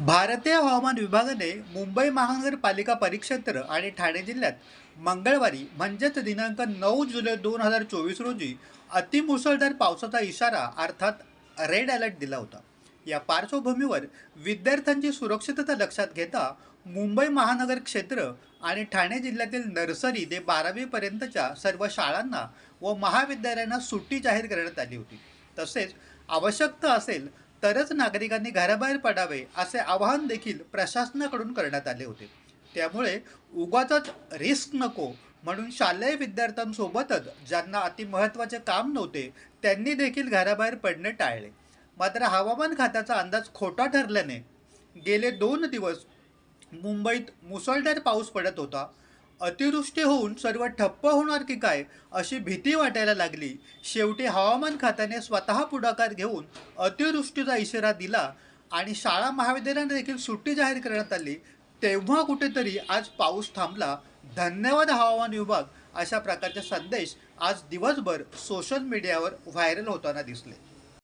भारतीय हवामान विभागाने मुंबई महानगरपालिका परिक्षेत्र आणि ठाणे जिल्ह्यात मंगळवारी म्हणजेच दिनांक नऊ जुलै दोन हजार चोवीस रोजी अतिमुसळधार पावसाचा इशारा अर्थात रेड अलर्ट दिला होता. या पार्श्वभूमीवर विद्यार्थ्यांची सुरक्षितता लक्षात घेता मुंबई महानगर क्षेत्र आणि ठाणे जिल्ह्यातील नर्सरी ते बारावीपर्यंतच्या सर्व शाळांना व महाविद्यालयांना सुट्टी जाहीर करण्यात आली होती. तसेच आवश्यकता असेल तरच नागरिकांनी घराबाहेर पडावे असे आवाहन देखील प्रशासनाकडून करण्यात आले होते. त्यामुळे उगाचच रिस्क नको म्हणून शालेय विद्यार्थ्यांसोबतच ज्यांना अतिमहत्त्वाचे काम नव्हते त्यांनी देखील घराबाहेर पडणे टाळले. मात्र हवामान खात्याचा अंदाज खोटा ठरल्याने गेले दोन दिवस मुंबईत मुसळधार पाऊस पडत होता. अतिवृष्टी होऊन सर्व ठप्प होणार की काय अशी भीती वाटायला लागली. शेवटी हवामान खात्याने स्वतः पुढाकार घेऊन अतिवृष्टीचा इशारा दिला आणि शाळा महाविद्यालयांना देखील सुट्टी जाहीर करण्यात आली. तेव्हा कुठेतरी आज पाऊस थांबला. धन्यवाद हवामान विभाग अशा प्रकारचे संदेश आज दिवसभर सोशल मीडियावर व्हायरल होताना दिसले.